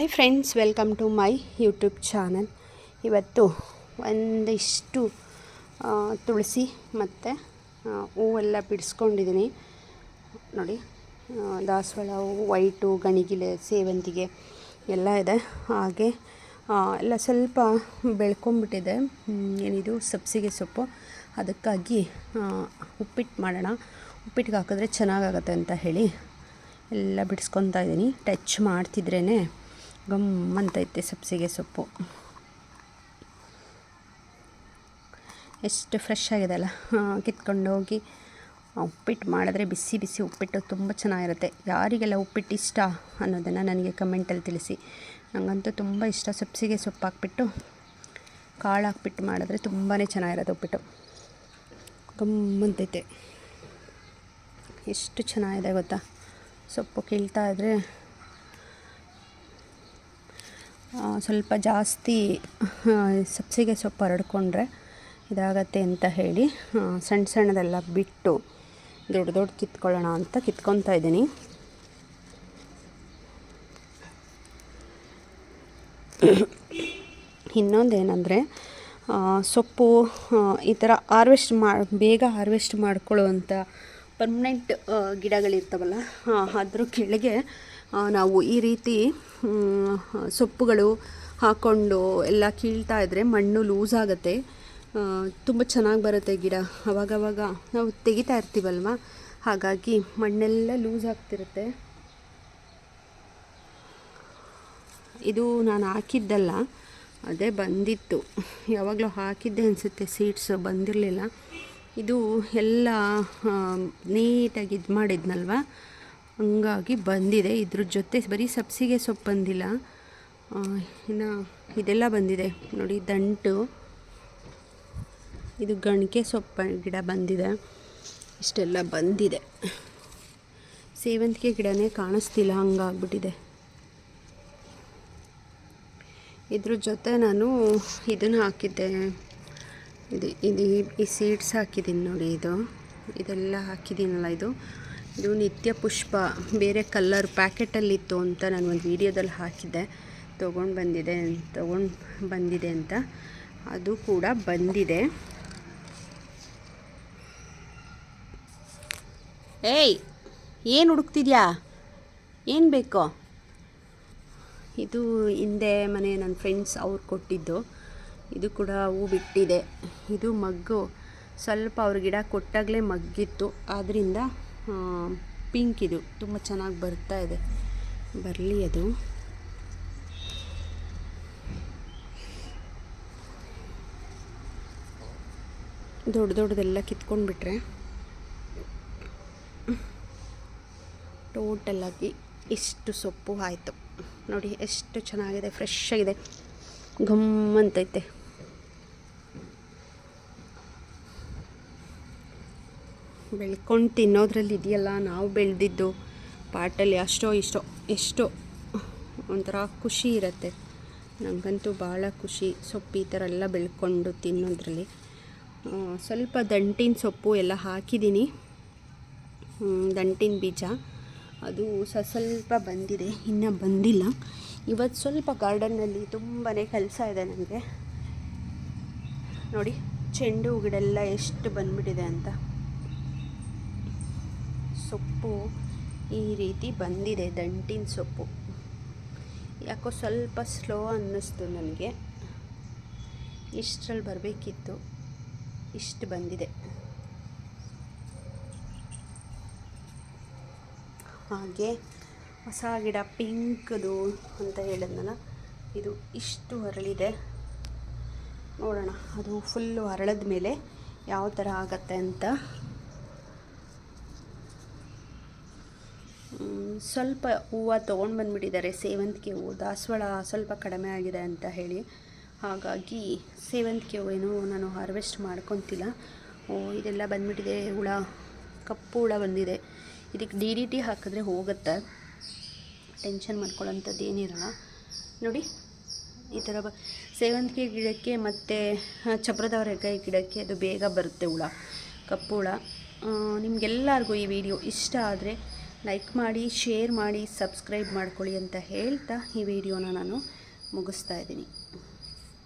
Hi friends welcome to my YouTube channel ಇವತ್ತು ಒಂದಿಷ್ಟು ತುಳಸಿ ಮತ್ತು ಹೂವೆಲ್ಲ ಬಿಡಿಸ್ಕೊಂಡಿದ್ದೀನಿ. ನೋಡಿ ದಾಸವಾಳ ಹೂವು ವೈಟು, ಗಣಿಗಿಲೆ, ಸೇವಂತಿಗೆ ಎಲ್ಲ ಇದೆ. ಹಾಗೆ ಎಲ್ಲ ಸ್ವಲ್ಪ ಬೆಳ್ಕೊಂಬಿಟ್ಟಿದೆ. ಏನಿದು? ಸಬ್ಸಿಗೆ ಸೊಪ್ಪು. ಅದಕ್ಕಾಗಿ ಉಪ್ಪಿಟ್ಟು ಮಾಡೋಣ. ಉಪ್ಪಿಟ್ಟಿಗೆ ಹಾಕಿದ್ರೆ ಚೆನ್ನಾಗಾಗತ್ತೆ ಅಂತ ಹೇಳಿ ಎಲ್ಲ ಬಿಡಿಸ್ಕೊತಾ ಇದ್ದೀನಿ. ಟಚ್ ಮಾಡ್ತಿದ್ರೇ ಗಮ್ ಅಂತೈತೆ ಸಬ್ಸಿಗೆ ಸೊಪ್ಪು. ಎಷ್ಟು ಫ್ರೆಶ್ ಆಗಿದೆ ಅಲ್ಲ? ಕಿತ್ಕೊಂಡು ಹೋಗಿ. ಉಪ್ಪಿಟ್ಟು ಮಾಡಿದ್ರೆ ಬಿಸಿ ಬಿಸಿ ಉಪ್ಪಿಟ್ಟು ತುಂಬ ಚೆನ್ನಾಗಿರುತ್ತೆ. ಯಾರಿಗೆಲ್ಲ ಉಪ್ಪಿಟ್ಟು ಇಷ್ಟ ಅನ್ನೋದನ್ನು ನನಗೆ ಕಮೆಂಟಲ್ಲಿ ತಿಳಿಸಿ. ನನಗಂತೂ ತುಂಬ ಇಷ್ಟ ಸಬ್ಸಿಗೆ ಸೊಪ್ಪು ಹಾಕ್ಬಿಟ್ಟು, ಕಾಳು ಹಾಕ್ಬಿಟ್ಟು ಮಾಡಿದ್ರೆ ತುಂಬಾ ಚೆನ್ನಾಗಿರುತ್ತೆ ಉಪ್ಪಿಟ್ಟು. ಗಮ್ಮಂತೈತೆ ಎಷ್ಟು ಚೆನ್ನಾಗಿದೆ ಗೊತ್ತಾ? ಸೊಪ್ಪು ಕೀಳ್ತಾ ಇದ್ದರೆ ಸ್ವಲ್ಪ ಜಾಸ್ತಿ ಸಬ್ಸಿಗೆ ಸೊಪ್ಪು ಹರಡ್ಕೊಂಡ್ರೆ ಇದಾಗತ್ತೆ ಅಂತ ಹೇಳಿ ಸಣ್ಣ ಸಣ್ಣದೆಲ್ಲ ಬಿಟ್ಟು ದೊಡ್ಡ ದೊಡ್ಡ ಕಿತ್ಕೊಳ್ಳೋಣ ಅಂತ ಕಿತ್ಕೊತಾ ಇದ್ದೀನಿ. ಇನ್ನೊಂದೇನೆಂದರೆ ಸೊಪ್ಪು ಈ ಥರ ಹಾರ್ವೆಸ್ಟ್ ಮಾ, ಬೇಗ ಹಾರ್ವೆಸ್ಟ್ ಮಾಡ್ಕೊಳ್ಳುವಂಥ ಪರ್ಮನೆಂಟ್ ಗಿಡಗಳಿರ್ತಾವಲ್ಲ ಅದ್ರ ಕೆಳಗೆ ನಾವು ಈ ರೀತಿ ಸೊಪ್ಪುಗಳು ಹಾಕ್ಕೊಂಡು ಎಲ್ಲ ಕೀಳ್ತಾ ಇದ್ದರೆ ಮಣ್ಣು ಲೂಸ್ ಆಗುತ್ತೆ. ತುಂಬ ಚೆನ್ನಾಗಿ ಬರುತ್ತೆ ಗಿಡ. ಅವಾಗವಾಗ ನಾವು ತೆಗಿತಾ ಇರ್ತೀವಲ್ವ? ಹಾಗಾಗಿ ಮಣ್ಣೆಲ್ಲ ಲೂಸ್ ಆಗ್ತಿರುತ್ತೆ. ಇದು ನಾನು ಹಾಕಿದ್ದಲ್ಲ, ಅದೇ ಬಂದಿತ್ತು. ಯಾವಾಗಲೂ ಹಾಕಿದ್ದೆ ಅನಿಸುತ್ತೆ ಸೀಡ್ಸ್ ಬಂದಿರಲಿಲ್ಲ. ಇದು ಎಲ್ಲ ನೀಟಾಗಿ ಇದು ಮಾಡಿದ್ನಲ್ವ? ಹಂಗಾಗಿ ಬಂದಿದೆ. ಇದ್ರ ಜೊತೆ ಬರೀ ಸಬ್ಸಿಗೆ ಸೊಪ್ಪು ಬಂದಿಲ್ಲ. ಇನ್ನು ಇದೆಲ್ಲ ಬಂದಿದೆ. ನೋಡಿ, ದಂಟು. ಇದು ಗಣಿಕೆ ಸೊಪ್ಪು ಗಿಡ ಬಂದಿದೆ. ಇಷ್ಟೆಲ್ಲ ಬಂದಿದೆ. ಸೇವಂತಿಗೆ ಗಿಡನೇ ಕಾಣಿಸ್ತಿಲ್ಲ, ಹಂಗಾಗ್ಬಿಟ್ಟಿದೆ. ಇದ್ರ ಜೊತೆ ನಾನು ಇದನ್ನು ಹಾಕಿದ್ದೆ. ಇದು ಇದು ಈ ಸೀಡ್ಸ್ ಹಾಕಿದ್ದೀನಿ ನೋಡಿ ಇದು. ಇದೆಲ್ಲ ಹಾಕಿದ್ದೀನಲ್ಲ ಇದು. ಇದು ನಿತ್ಯ ಪುಷ್ಪ, ಬೇರೆ ಕಲ್ಲರ್ ಪ್ಯಾಕೆಟಲ್ಲಿತ್ತು ಅಂತ ನಾನು ಒಂದು ವೀಡಿಯೋದಲ್ಲಿ ಹಾಕಿದ್ದೆ. ತೊಗೊಂಡು ಬಂದಿದೆ ತೊಗೊಂಡು ಬಂದಿದೆ ಅಂತ. ಅದು ಕೂಡ ಬಂದಿದೆ. ಏಯ್, ಏನು ಹುಡುಕ್ತಿದ್ಯಾ? ಏನು ಬೇಕೋ? ಇದು ಹಿಂದೆ ಮನೆ ನನ್ನ ಫ್ರೆಂಡ್ಸ್ ಅವ್ರು ಕೊಟ್ಟಿದ್ದು. ಇದು ಕೂಡ ಹೂ ಬಿಟ್ಟಿದೆ. ಇದು ಮಗ್ಗು. ಸ್ವಲ್ಪ ಅವ್ರ ಗಿಡ ಕೊಟ್ಟಾಗಲೇ ಮಗ್ಗಿತ್ತು. ಆದ್ದರಿಂದ ಪಿಂಕ್ ಇದು. ತುಂಬ ಚೆನ್ನಾಗಿ ಬರ್ತಾ ಇದೆ. ಬರಲಿ ಅದು. ದೊಡ್ಡ ದೊಡ್ಡದೆಲ್ಲ ಕಿತ್ಕೊಂಡ್ಬಿಟ್ರೆ ಟೋಟಲಾಗಿ ಇಷ್ಟು ಸೊಪ್ಪು ಆಯಿತು. ನೋಡಿ, ಎಷ್ಟು ಚೆನ್ನಾಗಿದೆ ಫ್ರೆಶ್ ಆಗಿದೆ. ಘಮ್ ಬೆಳ್ಕೊಂಡು ತಿನ್ನೋದ್ರಲ್ಲಿ ಇದೆಯಲ್ಲ, ನಾವು ಬೆಳೆದಿದ್ದು ಪಾಟಲ್ಲಿ ಅಷ್ಟೋ ಇಷ್ಟೋ, ಎಷ್ಟೋ ಒಂಥರ ಖುಷಿ ಇರುತ್ತೆ. ನನಗಂತೂ ಭಾಳ ಖುಷಿ ಸೊಪ್ಪು ಈ ಥರ ಎಲ್ಲ ಬೆಳ್ಕೊಂಡು ತಿನ್ನೋದ್ರಲ್ಲಿ. ಸ್ವಲ್ಪ ದಂಟಿನ ಸೊಪ್ಪು ಎಲ್ಲ ಹಾಕಿದ್ದೀನಿ. ದಂಟಿನ ಬೀಜ. ಅದು ಸ್ವಲ್ಪ ಬಂದಿದೆ, ಇನ್ನೂ ಬಂದಿಲ್ಲ. ಇವತ್ತು ಸ್ವಲ್ಪ ಗಾರ್ಡನ್ನಲ್ಲಿ ತುಂಬಾ ಕೆಲಸ ಇದೆ ನನಗೆ. ನೋಡಿ, ಚೆಂಡು ಗಿಡ ಎಲ್ಲ ಎಷ್ಟು ಬಂದ್ಬಿಟ್ಟಿದೆ ಅಂತ. ಸೊಪ್ಪು ಈ ರೀತಿ ಬಂದಿದೆ, ದಂಟಿನ ಸೊಪ್ಪು. ಯಾಕೋ ಸ್ವಲ್ಪ ಸ್ಲೋ ಅನ್ನಿಸ್ತು ನನಗೆ. ಇಷ್ಟರಲ್ಲಿ ಬರಬೇಕಿತ್ತು, ಇಷ್ಟು ಬಂದಿದೆ. ಹಾಗೆ ಹೊಸ ಗಿಡ, ಪಿಂಕ್ದು ಅಂತ ಹೇಳಿದ್ನಲ್ಲ, ಇದು ಇಷ್ಟು ಅರಳಿದೆ. ನೋಡೋಣ, ಅದು ಫುಲ್ಲು ಹರಳದ ಮೇಲೆ ಯಾವ ಥರ ಆಗತ್ತೆ ಅಂತ ಮ್, ಸ್ವಲ್ಪ ಹೂವು ತೊಗೊಂಡು ಬಂದುಬಿಟ್ಟಿದ್ದಾರೆ. ಸೇವಂತಿಗೆ ಹೂವು ದಾಸವಾಳ ಸ್ವಲ್ಪ ಕಡಿಮೆ ಆಗಿದೆ ಅಂತ ಹೇಳಿ. ಹಾಗಾಗಿ ಸೇವಂತಿಗೆ ಹೂವೇನು ನಾನು ಹಾರ್ವೆಸ್ಟ್ ಮಾಡ್ಕೊತಿಲ್ಲ. ಓ, ಇದೆಲ್ಲ ಬಂದುಬಿಟ್ಟಿದೆ. ಹುಳ, ಕಪ್ಪು ಹುಳ ಬಂದಿದೆ. ಇದಕ್ಕೆ ಡಿ ಡಿ ಟಿ ಹಾಕಿದ್ರೆ ಹೋಗುತ್ತೆ. ಟೆನ್ಷನ್ ಮಾಡ್ಕೊಳ್ಳೋಂಥದ್ದು ಏನಿರಲ್ಲ. ನೋಡಿ, ಈ ಥರ ಬ, ಸೇವಂತಿಗೆ ಗಿಡಕ್ಕೆ ಮತ್ತು ಚಪ್ರದವರೆಕಾಯಿ ಗಿಡಕ್ಕೆ ಅದು ಬೇಗ ಬರುತ್ತೆ ಹುಳ, ಕಪ್ಪು ಹುಳ. ನಿಮಗೆಲ್ಲರಿಗೂ ಈ ವಿಡಿಯೋ ಇಷ್ಟ ಆದರೆ ಲೈಕ್ ಮಾಡಿ ಶೇರ್ ಮಾಡಿ ಸಬ್ಸ್ಕ್ರೈಬ್ ಮಾಡ್ಕೊಳ್ಳಿ ಅಂತ ಹೇಳ್ತಾ ಈ ವಿಡಿಯೋನ ನಾನು ಮುಗಿಸ್ತಾ ಇದ್ದೀನಿ.